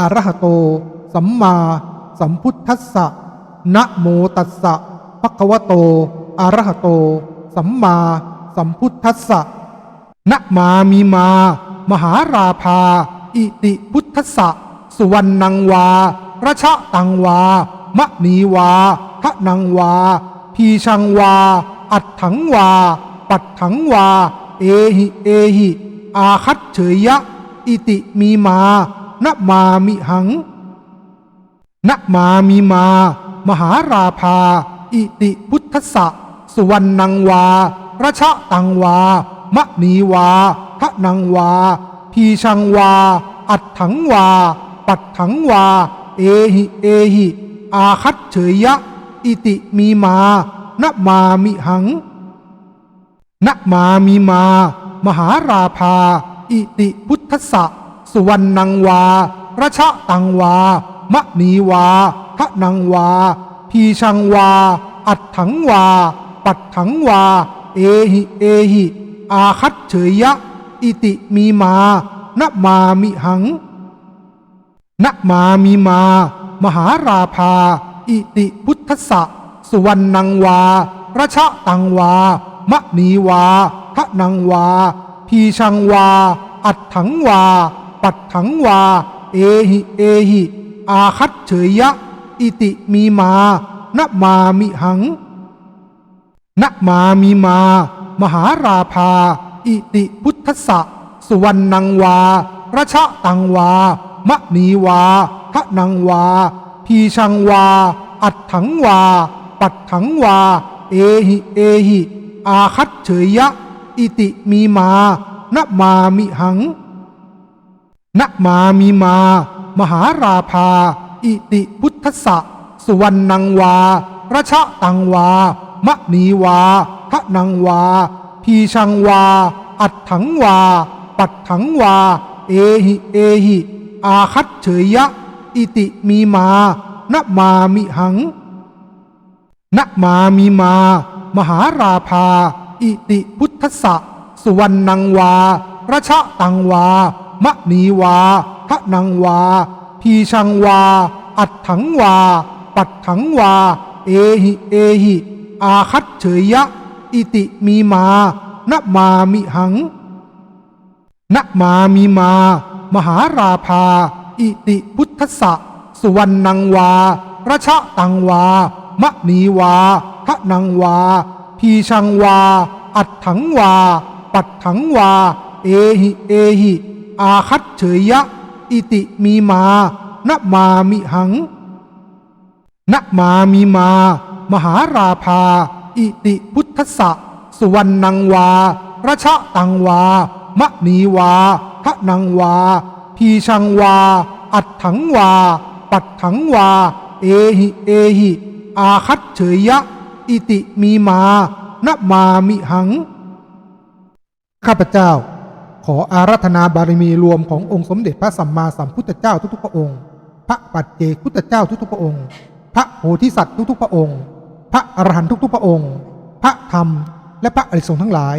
อรหโต สัมมาสัมพุทธัสสะนะโมตัสสะภะคะวะโตอรหโต สัมมาสัมพุทธัสสะนะมามีมา มหาราภา อิติพุทธสสะสุวรรณังวาระชะตังวามะนีวาทะนังวา พีชังวา อัดถังวา ปัดถังวา เอหิ เอหิ อาคัตเฉยยะ อิติมีมา นมามิหังนมามีมา มหาราภา อิติพุทธะสุวรรณังวาระชะตังวามะนีวาทะนังวา พีชังวา อัดถังวา ปัดถังวา เอหิ เอหิ อาคัตเฉยยะ อิติมีมา นมามิหังนมามีมา มหาราภา อิติพุทธะ สุวรรณังวาระชะตังวามะนีวาทะนังวา พีชังวา อัดถังวา ปัดถังวา เอหิเอหิ อาคัตเฉยยะ อิติมีมานะมามิหังนะมามีมา มหาราภา อิติพุทธะสุวรรณังวาระชะตังวามะนีวาทะนังวา พีชังวา อัดถังวา ปัดถังวา เอหิเอหิ อาคัตเฉยยะ อิติมีมานะมามิหังนะมามีมา มหาราภา อิติพุทธสะสุวรรณังวาระชะตังวามะนีวาทะนังวา พีชังวา อัดถังวา ปัดถังวา เอหิเอหิ อาคัตเฉยยะ อิติมีมานะมามิหัง นะมามีมา มหาราภา อิติพุทธะสุวรรณังวาระชะตังวามะนีวาทะนังวา พีชังวา อัดถังวา ปัดถังวา เอหิ เอหิ อาคัตเฉยยะ อิติมีมานะมามิหังนะมามีมา มหาราภา อิติพุทธะสุวรรณังวาระชะตังวา มะนีวาทะนังวา พีชังวา อัดถังวา ปัดถังวา เอหิเอหิ อาคัตเฉยยะ อิติมีมานะมามิหังนะมามีมา มหาราภา อิติพุทธะสุวรรณังวาระชะตังวามะนีวาทะนังวา พีชังวา อัดถังวา ปัดถังวา เอหิ เอหิ อาคัตเฉยยะ อิติมีมานะมามิหังนะมามีมา มหาราภา อิติพุทธะสุวรรณังวาระชะตังวามะนีวาทะนังวา พีชังวา อัดถังวา ปัดถังวา เอหิเอหิ อาคัตเฉยยะ อิติมีมานะมามิหัง ข้าพเจ้า ขออารัธนาบารมีรวมขององค์สมเด็จพระสัมมาสัมพุทธเจ้าทุกๆพระองค์ พระปัจเจกพุทธเจ้าทุกๆพระองค์ พระโพธิสัตว์ทุกๆพระองค์ พระอรหันต์ทุกๆพระองค์ พระธรรม และพระอริยสงฆ์ทั้งหลาย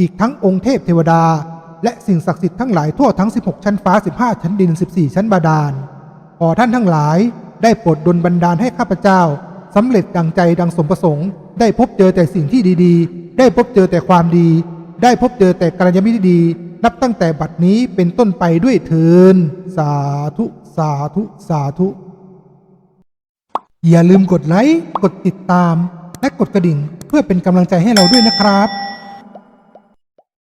อีกทั้งองค์เทพเทวดา และสิ่งศักดิ์สิทธิ์ทั้งหลายทั่วทั้ง 16 ชั้นฟ้า 15 ชั้นดิน 14 ชั้นบาดาล ขอท่านทั้งหลายได้โปรดดลบันดาลให้ข้าพเจ้าสำเร็จดังใจดังสมประสงค์ ได้พบเจอแต่สิ่งที่ดีๆ ได้พบเจอแต่ความดี ได้พบเจอแต่กัลยาณมิตรที่ดี นับตั้งแต่บัดนี้เป็นต้นไปด้วยเทินสาธุ สาธุ สาธุ อย่าลืมกดไลค์ กดติดตาม และกดกระดิ่ง เพื่อเป็นกำลังใจให้เราด้วยนะครับ